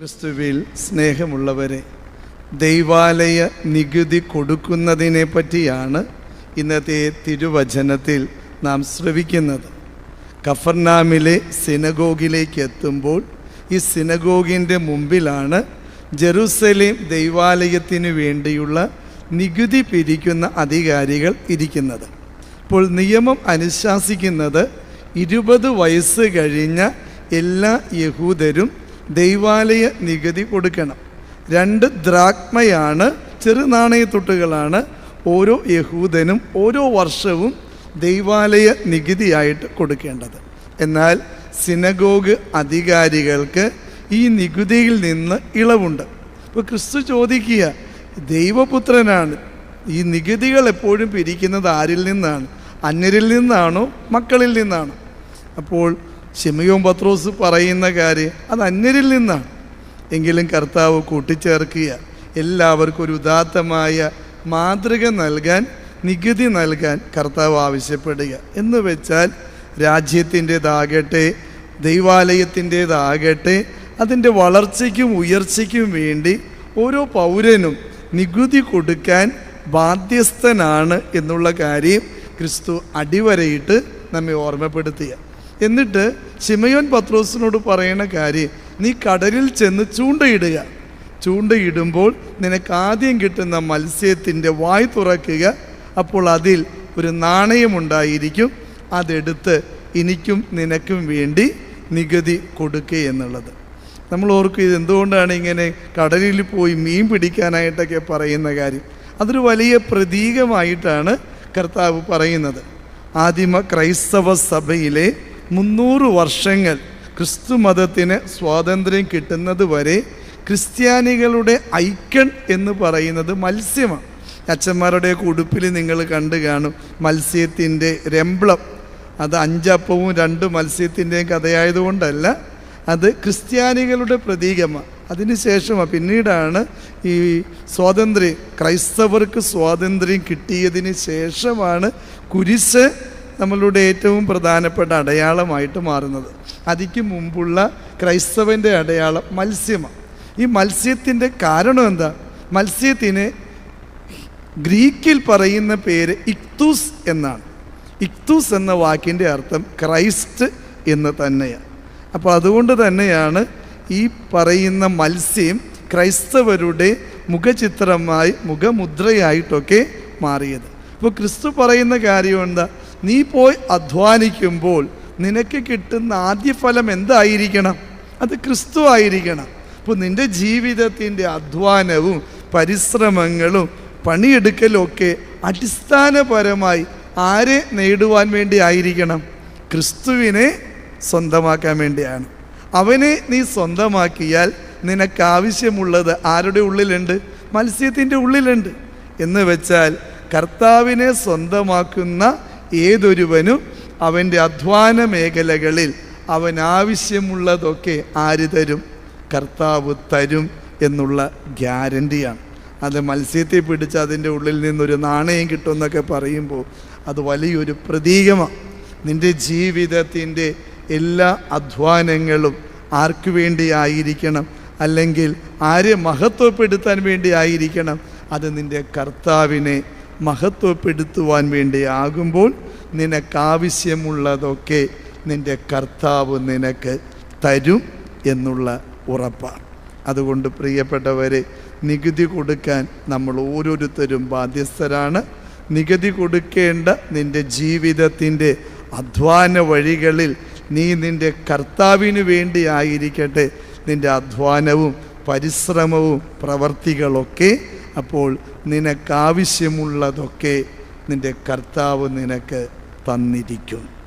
ക്രിസ്തുവിൽ സ്നേഹമുള്ളവരെ ദൈവാലയ നികുതി കൊടുക്കുന്നതിനെ പറ്റിയാണ് ഇന്നത്തെ തിരുവചനത്തിൽ നാം ശ്രവിക്കുന്നത്. കഫർനാമിലെ സിനഗോഗിലേക്ക് എത്തുമ്പോൾ ഈ സിനഗോഗിന്റെ മുമ്പിലാണ് ജെറുസലേം ദൈവാലയത്തിന് വേണ്ടിയുള്ള നികുതി പിരിക്കുന്ന അധികാരികൾ ഇരിക്കുന്നത്. ഇപ്പോൾ നിയമം അനുശാസിക്കുന്നത് ഇരുപത് വയസ്സ് കഴിഞ്ഞ എല്ലാ യഹൂദരും ദൈവാലയ നികുതി കൊടുക്കണം. രണ്ട് ദ്രാഗ്മയാണ് ചെറുനാണയത്തൊട്ടുകളാണ് ഓരോ യഹൂദനും ഓരോ വർഷവും ദൈവാലയ നികുതിയായിട്ട് കൊടുക്കേണ്ടത്. എന്നാൽ സിനഗോഗ് അധികാരികൾക്ക് ഈ നികുതിയിൽ നിന്ന് ഇളവുണ്ട്. ഇപ്പോൾ ക്രിസ്തു ചോദിക്കുക ദൈവപുത്രനാണ് ഈ നികുതികൾ എപ്പോഴും പിരിക്കുന്നത് ആരിൽ നിന്നാണ്? അന്യരിൽ നിന്നാണോ? മക്കളിൽ നിന്നാണോ? അപ്പോൾ ഷിമയോം പത്രോസ് പറയുന്ന കാര്യം അത് അന്യരിൽ നിന്നാണ്. എങ്കിലും കർത്താവ് കൂട്ടിച്ചേർക്കുക എല്ലാവർക്കും ഒരു ഉദാത്തമായ മാതൃക നൽകാൻ നികുതി നൽകാൻ കർത്താവ് ആവശ്യപ്പെടുക. എന്ന് വെച്ചാൽ രാജ്യത്തിന്റെതാകട്ടെ ദൈവാലയത്തിന്റെതാകട്ടെ അതിന്റെ വളർച്ചയ്ക്കും ഉയർച്ചയ്ക്കും വേണ്ടി ഓരോ പൗരനും നികുതി കൊടുക്കാൻ ബാധ്യസ്ഥനാണ് എന്നുള്ള കാര്യം ക്രിസ്തു അടിവരയിട്ട് നമ്മെ ഓർമ്മപ്പെടുത്തുക. എന്നിട്ട് ശിമയോൻ പത്രോസിനോട് പറയുന്ന കാര്യം നീ കടലിൽ ചെന്ന് ചൂണ്ടയിടുക. ചൂണ്ടയിടുമ്പോൾ നിനക്ക് ആദ്യം കിട്ടുന്ന മത്സ്യത്തിന്റെ വായ് തുറക്കുക. അപ്പോൾ അതിൽ ഒരു നാണയമുണ്ടായിരിക്കും അതെടുത്ത് എനിക്കും നിനക്കും വേണ്ടി നികുതി കൊടുക്കുക എന്നുള്ളത്. നമ്മൾ ഓർക്കും ഇത് എന്തുകൊണ്ടാണ് ഇങ്ങനെ കടലിൽ പോയി മീൻ പിടിക്കാനായിട്ടൊക്കെ പറയുന്ന കാര്യം. അതൊരു വലിയ പ്രതീകമായിട്ടാണ് കർത്താവ് പറയുന്നത്. ആദിമ ക്രൈസ്തവ സഭയിലെ മുന്നൂറ് വർഷങ്ങൾ ക്രിസ്തു മതത്തിന് സ്വാതന്ത്ര്യം കിട്ടുന്നത് വരെ ക്രിസ്ത്യാനികളുടെ ഐക്കൺ എന്ന് പറയുന്നത് മത്സ്യമാണ്. അച്ഛന്മാരുടെ ഉടുപ്പിൽ നിങ്ങൾ കണ്ടു കാണും മത്സ്യത്തിന്റെ രംബ്ലം അത് അഞ്ചപ്പവും രണ്ട് മത്സ്യത്തിന്റെയും കഥയായതുകൊണ്ടല്ല അത് ക്രിസ്ത്യാനികളുടെ പ്രതീകമാണ്. അതിനുശേഷമാണ് പിന്നീടാണ് ഈ സ്വാതന്ത്ര്യം ക്രൈസ്തവർക്ക് സ്വാതന്ത്ര്യം കിട്ടിയതിന് ശേഷമാണ് കുരിശ് നമ്മളുടെ ഏറ്റവും പ്രധാനപ്പെട്ട അടയാളമായിട്ട് മാറുന്നത്. അതിക്ക് മുമ്പുള്ള ക്രൈസ്തവന്റെ അടയാളം മത്സ്യമാണ് ഈ മത്സ്യത്തിന്റെ കാരണം എന്താ? മത്സ്യത്തിന് ഗ്രീക്കിൽ പറയുന്ന പേര് ഇക്തൂസ് എന്നാണ്. ഇക്തൂസ് എന്ന വാക്കിന്റെ അർത്ഥം ക്രൈസ്റ്റ് എന്ന് തന്നെയാണ്. അപ്പോൾ അതുകൊണ്ട് തന്നെയാണ് ഈ പറയുന്ന മത്സ്യം ക്രൈസ്തവരുടെ മുഖചിത്രമായി മുഖമുദ്രയായിട്ടൊക്കെ മാറിയത്. അപ്പോൾ ക്രിസ്തു പറയുന്ന കാര്യം എന്താ? നീ പോയി അധ്വാനിക്കുമ്പോൾ നിനക്ക് കിട്ടുന്ന ആദ്യ ഫലം എന്തായിരിക്കണം? അത് ക്രിസ്തു ആയിരിക്കണം. അപ്പോൾ നിന്റെ ജീവിതത്തിന്റെ അധ്വാനവും പരിശ്രമങ്ങളും പണിയെടുക്കലും ഒക്കെ അടിസ്ഥാനപരമായി ആരെ നേടുവാൻ വേണ്ടി ആയിരിക്കണം? ക്രിസ്തുവിനെ സ്വന്തമാക്കാൻ വേണ്ടിയാണ്. അവനെ നീ സ്വന്തമാക്കിയാൽ നിനക്ക് ആവശ്യമുള്ളത് ആരുടെ ഉള്ളിലുണ്ട്? മത്സ്യത്തിന്റെ ഉള്ളിലുണ്ട്. എന്ന് വെച്ചാൽ കർത്താവിനെ സ്വന്തമാക്കുന്ന ഏതൊരുവനും അവന്റെ അധ്വാന മേഖലകളിൽ അവൻ ആവശ്യമുള്ളതൊക്കെ ആര് തരും? കർത്താവ് തരും എന്നുള്ള ഗ്യാരണ്ടിയാണ്. അത് മത്സ്യത്തെ പിടിച്ച് അതിന്റെ ഉള്ളിൽ നിന്നൊരു നാണയം കിട്ടുമെന്നൊക്കെ പറയുമ്പോൾ അത് വലിയൊരു പ്രതീകമാണ്. നിന്റെ ജീവിതത്തിന്റെ എല്ലാ അധ്വാനങ്ങളും ആർക്കു വേണ്ടിയായിരിക്കണം അല്ലെങ്കിൽ ആരെ മഹത്വപ്പെടുത്താൻ വേണ്ടിയായിരിക്കണം അത് നിന്റെ കർത്താവിനെ മഹത്വപ്പെടുത്തുവാൻ വേണ്ടി ആകുമ്പോൾ നിനക്കാവശ്യമുള്ളതൊക്കെ നിന്റെ കർത്താവ് നിനക്ക് തരും എന്നുള്ള ഉറപ്പാണ്. അതുകൊണ്ട് പ്രിയപ്പെട്ടവരെ നികുതി കൊടുക്കാൻ നമ്മൾ ഓരോരുത്തരും ബാധ്യസ്ഥരാണ്. നികുതി കൊടുക്കേണ്ട നിന്റെ ജീവിതത്തിന്റെ അധ്വാന വഴികളിൽ നീ നിന്റെ കർത്താവിന് വേണ്ടി ആയിരിക്കട്ടെ. നിന്റെ അധ്വാനവും പരിശ്രമവും പ്രവർത്തികളൊക്കെ അപ്പോൾ നിനക്കാവശ്യമുള്ളതൊക്കെ നിന്റെ കർത്താവ് നിനക്ക് തന്നിരിക്കും.